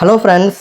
Hello friends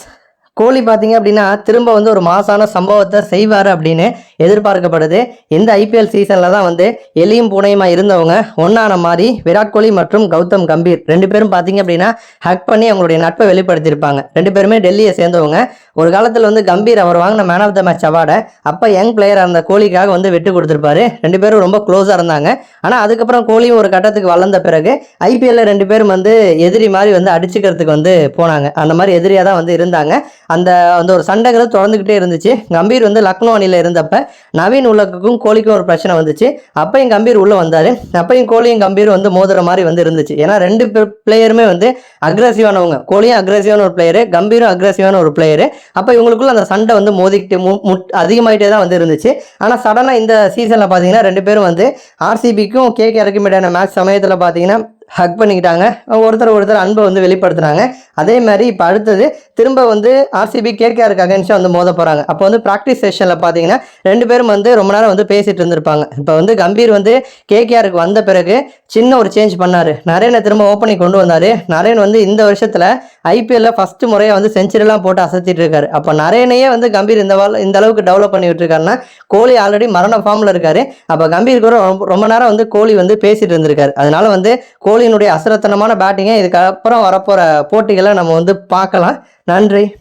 கோலி பார்த்தீங்க அப்படின்னா திரும்ப வந்து ஒரு மாசான சம்பவத்தை செய்வார் அப்படின்னு எதிர்பார்க்கப்படுது. இந்த ஐபிஎல் சீசனில் தான் வந்து எலியும் பூனையுமா இருந்தவங்க ஒன்றான மாதிரி விராட் கோலி மற்றும் கௌதம் கம்பீர் ரெண்டு பேரும் பார்த்தீங்க அப்படின்னா ஹக் பண்ணி அவங்களுடைய நட்பை வெளிப்படுத்தியிருப்பாங்க. ரெண்டு பேருமே டெல்லியை சேர்ந்தவங்க. ஒரு காலத்தில் வந்து கம்பீர் அவர் வாங்கின மேன் ஆஃப் த மேட்ச் அவார்டை அப்போ யங் பிளேயர் அந்த கோலிக்காக வந்து விட்டு கொடுத்துருப்பாரு. ரெண்டு பேரும் ரொம்ப க்ளோஸாக இருந்தாங்க. ஆனால் அதுக்கப்புறம் கோலியும் ஒரு கட்டத்துக்கு வளர்ந்த பிறகு ஐபிஎல்ல ரெண்டு பேரும் வந்து எதிரி மாதிரி வந்து அடிச்சுக்கிறதுக்கு வந்து போனாங்க. அந்த மாதிரி எதிரியாக தான் வந்து இருந்தாங்க. அந்த அந்த ஒரு சண்டைகளை தொடர்ந்துக்கிட்டே இருந்துச்சு. கம்பீர் வந்து லக்னோ அணியில் இருந்தப்ப நவீன் உலகுக்கும் கோலிக்கும் ஒரு பிரச்சனை வந்துச்சு. அப்பையும் கம்பீர் உள்ளே வந்தார். அப்பையும் கோலியும் கம்பீர் வந்து மோதுற மாதிரி வந்து இருந்துச்சு. ஏன்னா ரெண்டு பிளேயருமே வந்து அக்ரஸிவானவங்க கோலியும் அக்ரஸிவான ஒரு பிளேயரு கம்பீரும் அக்ரஸிவான ஒரு பிளேயரு அப்போ இவங்களுக்குள்ள அந்த சண்டை வந்து மோதிக்கிட்டு மு முட் அதிகமாகிட்டே தான் வந்து இருந்துச்சு. ஆனால் சடனாக இந்த சீசனில் பார்த்தீங்கன்னா ரெண்டு பேரும் வந்து ஆர்சிபிக்கும் கேகேஆருக்கும் இடையான மேட்ச் சமயத்தில் பார்த்தீங்கன்னா ஹக் பண்ணிக்கிட்டாங்க. ஒருத்தர் ஒருத்தர் அன்பை வந்து வெளிப்படுத்துனாங்க. அதே மாதிரி இப்போ அடுத்தது திரும்ப வந்து ஆர்சிபி கேகேஆருக்கு அகேன்ஸ்டாக வந்து மோத போகிறாங்க அப்போ வந்து ப்ராக்டிஸ் செஷனில் பார்த்தீங்கன்னா ரெண்டு பேரும் வந்து ரொம்ப நேரம் வந்து பேசிட்டு இருந்திருப்பாங்க. இப்போ வந்து கம்பீர் வந்து கேகேஆருக்கு வந்த பிறகு சின்ன ஒரு சேஞ்ச் பண்ணார். நரேனை திரும்ப ஓப்பனிங் கொண்டு வந்தார். நரேன் வந்து இந்த வருஷத்தில் ஐபிஎல்ல ஃபஸ்ட்டு முறையாக வந்து செஞ்சுரிலாம் போட்டு அசத்திட்டு இருக்காரு. அப்போ நரேனையே வந்து கம்பீர் இந்த வால் இந்த அளவுக்கு டெவலப் பண்ணி விட்டுருக்காருன்னா கோலி ஆல்ரெடி மரண ஃபார்மில் இருக்காரு. அப்போ கம்பீர் கூட ரொம்ப- நேரம் வந்து கோலி வந்து பேசிட்டு இருந்திருக்காரு. அதனால வந்து கோலியினுடைய அசரத்தனமான பேட்டிங்கை இதுக்கப்புறம் வரப்போகிற போட்டிகளை நம்ம வந்து பார்க்கலாம். நன்றி.